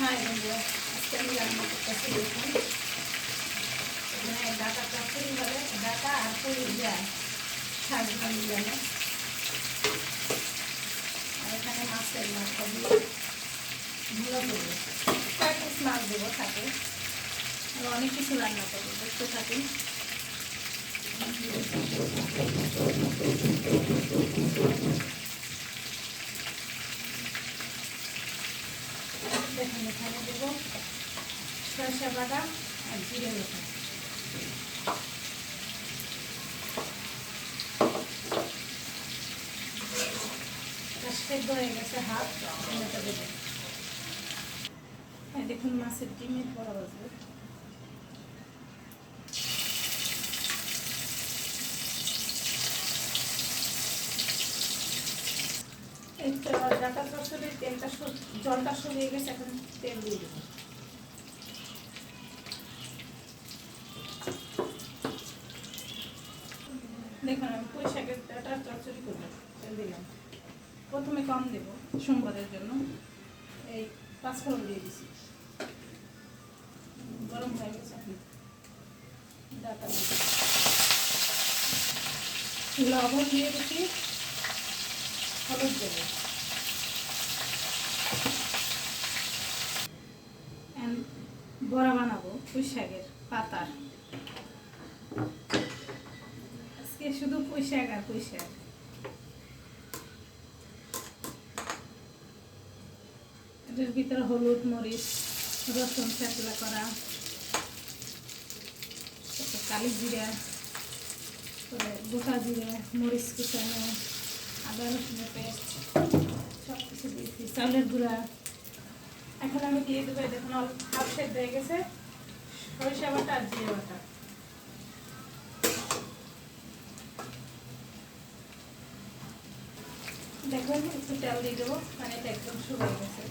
হ্যাঁ রান্না করতেছি দেখুন। এখানে ডাটা চচ্চড়ি বলে ডাটা আর পুরি মিলানো আর এখানে মাছের মাথা দিয়ে করব। কয়েক দেবো আর অনেক কিছু রান্না করব, দেখতে থাকুন। দেখুন এখানে দেবো, সরষে বাদাম আর জিরে বাদাম হয়ে গেছে দেবো। হ্যাঁ দেখুন মাছের ডিমের বড় বাজবে এই ডাটা চচ্চড়ি তেলটা জলটা শুকিয়ে গেছে, এখন তেল দিয়ে দেবো। দেখুন, আমি ডাটা চচ্চড়ি করব, তেল দিলাম। প্রথমে কম দেব সোমবারের জন্য। এই পাঁচফোড়ন দিয়ে দিছি। গরম হয়ে গেছে ডাটা। লবণ দিয়ে দিচ্ছি হলুদ বড়া বানাবো, পুঁই শাকের পাতার। আজকে শুধু পুঁই শাক আর পুঁই শাক। এটার ভিতরে হলুদ, মরিচ, রসুন থেতলা করা কালি জিরা গোটা জিরা, মরিচ কুচানো আদা রসুনের পেস্ট সব কিছু দিয়েছি চাউলের গুঁড়া। এখন আমি দিয়ে দেবো দেখুন হাফ সেদ্ধ হয়ে গেছে। সরিষা বাটা আর জিরে বাটা। দেখুন একটু তেল দিয়ে দেবো পানিটা একদম শুকিয়ে গেছে।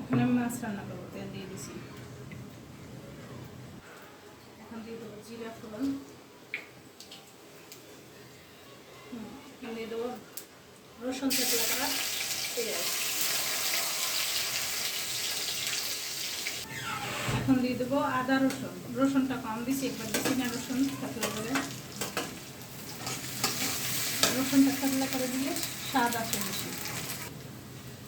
এখন আমি মাছ রান্না করব, তেল দিয়ে দিছি এখন দিয়ে দেবো জিরা ফোড়ন দিয়ে দেবো। রসুন এখন দিয়ে দেবো আদা রসুন। রসুনটা কম একবার না রসুন করে। রসুনটা করে দিলে স্বাদ আসে বেশি।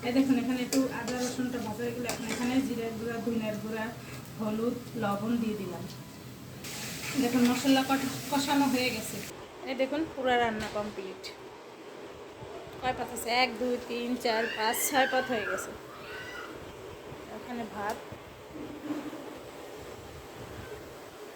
এই দেখুন, এখানে একটু আদা রসুনটা ভাজা গেলে এখন এখানে জিরের গুঁড়া ধনিয়ার গুঁড়া, হলুদ, লবণ দিয়ে দিলাম। দেখুন, মশলা কষানো হয়ে গেছে। এই দেখুন, পুরো রান্না কমপ্লিট কয় পাত আছে? এক, দুই, তিন, চার, পাঁচ, ছয় পাত হয়ে গেছে। ওখানে ভাত।